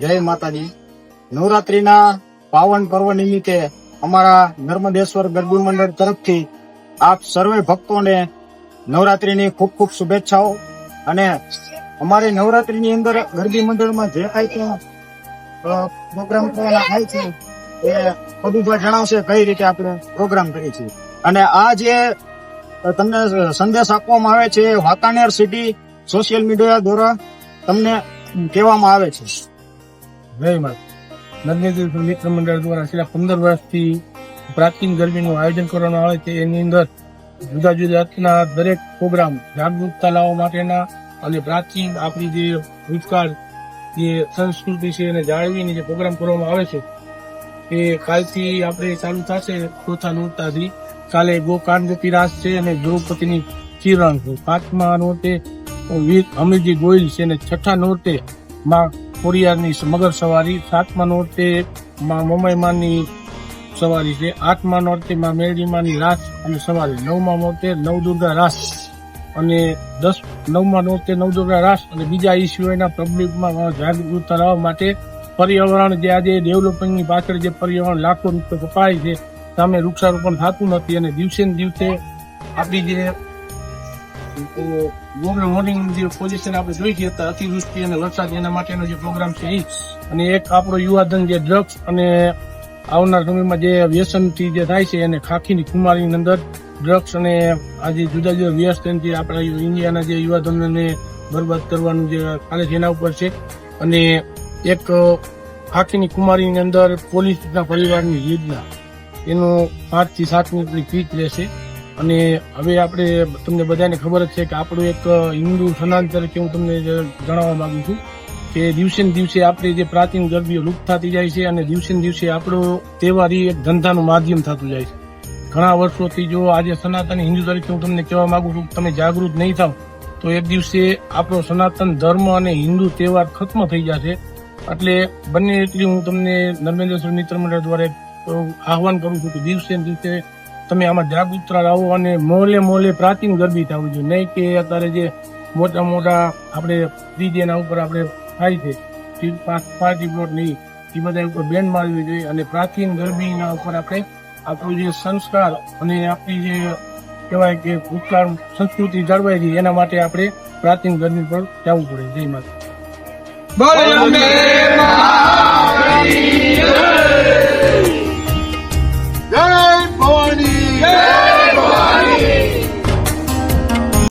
જય માતાજી. નવરાત્રીના પાવન પર્વ નિમિત્તે અમારા નર્મદેશ્વર ગરબી મંડળ તરફથી આપ સર્વે ભક્તોને નવરાત્રીની ખૂબ ખૂબ શુભેચ્છાઓ. અને અમારી નવરાત્રીની અંદર ગરબી મંડળમાં જે કાંઈ પણ પ્રોગ્રામ થાય છે, એ પદુભા જણાવશે કઈ રીતે આપણે પ્રોગ્રામ કરીએ છીએ. અને આ જે તમને સંદેશ આપવામાં આવે છે એ વાંકાનેર સિટી સોશિયલ મીડિયા દ્વારા તમને કહેવામાં આવે છે. માતા નર્મદેશ્વર મિત્ર મંડળ દ્વારા છેલ્લા પંદર વર્ષથી પ્રાચીન ગરબીનું આયોજન કરવામાં આવે છે. એની અંદર જુદા જુદા દરેક પ્રોગ્રામ જાગૃતતા લાવવા માટેના અને પ્રાચીન આપણી જે ભૂતકાળ, જે સંસ્કૃતિ છે એને જાળવીને જે પ્રોગ્રામ કરવામાં આવે છે, એ કાલથી આપણે ચાલુ થશે. ચોથા નોરતાથી કાલે ગોકાંડ ગોપી રાસ છે અને દ્રૌપદીની ચિરણ છે. પાંચમા નોરતે વીર અમીરજી ગોયલ છે અને છઠ્ઠા નોરતે માં ખોડિયારની મગર સવારી, સાતમા નોરતે માં મોમાઈમાની સવારી છે. આઠમા નોરતે માં મેરડીમાની રાસ અને સવારી. નવમા નોરતે નવદુર્ગા રાસ અને દસ, નવમા નોરતે નવદુર્ગા રાસ અને બીજા ઈ સિવાયના પબ્લિકમાં જાગૃત કરાવવા માટે પર્યાવરણ જે આજે ડેવલપમેન્ટની પાછળ જે પર્યાવરણ લાખો રૂપિયા કપાય છે, સામે વૃક્ષારોપણ થતું નથી અને દિવસે ને દિવસે આપણી જે ગ્લોબલ મોર્નિંગ જે પોઝિશન આપણે જોઈ ગયા હતા અતિવૃષ્ટિ અને વરસાદ એના માટેનો જે પ્રોગ્રામ છે એ અને એક આપણો યુવાધન જે ડ્રગ્સ અને આવનાર સમયમાં જે વ્યસનથી જે થાય છે, એને ખાખીની કુમારીની અંદર ડ્રગ્સ અને આજે જુદા જુદા વ્યસનથી આપણા ઇન્ડિયાના જે યુવાધનને બરબાદ કરવાનું જે ચાલે છે એના ઉપર છે. અને એક ખાખીની કુમારીની અંદર પોલીસના પરિવારની યોજના એનું પાંચથી સાત મિનિટની ફીટ રહેશે. અને હવે આપણે તમને બધાને ખબર જ છે કે આપણું એક હિન્દુ સ્થાનાંતર તરીકે હું તમને જણાવવા માંગુ છું કે દિવસે ને દિવસે આપણી જે પ્રાચીન ગરબીઓ લુપ્ત થતી જાય છે અને દિવસે ને દિવસે આપણો તહેવાર એ એક ધંધાનું માધ્યમ થતું જાય છે. ઘણા વર્ષોથી જો આજે સનાતન હિન્દુ તરીકે હું તમને કહેવા માંગુ છું કે તમે જાગૃત નહીં થાવ, તો એક દિવસે આપણો સનાતન ધર્મ અને હિન્દુ તહેવાર ખત્મ થઈ જશે. એટલે બંને એટલી હું તમને નર્મેન્દ્રેશ્વર મિત્ર મંડળ દ્વારા આહવાન કરું છું કે દિવસે ને દિવસે તમે આમાં જાગૃતતા લાવો અને મોલે મોલે પ્રાચીન ગરબી થવું જોઈએ. નહીં કે અત્યારે જે મોટા મોટા આપણે ડીજેના ઉપર આપણે થાય છે. પાર્ટી પ્લોટ નહીં. એ બધા ઉપર બેન મારવી જોઈએ અને પ્રાચીન ગરબીના ઉપર આપણે આપણું જે સંસ્કાર અને આપણી જે કહેવાય કે ભૂતકાળ સંસ્કૃતિ જળવાઈ રહી, એના માટે આપણે પ્રાચીન ગરબી પર જવું પડે. જય માતા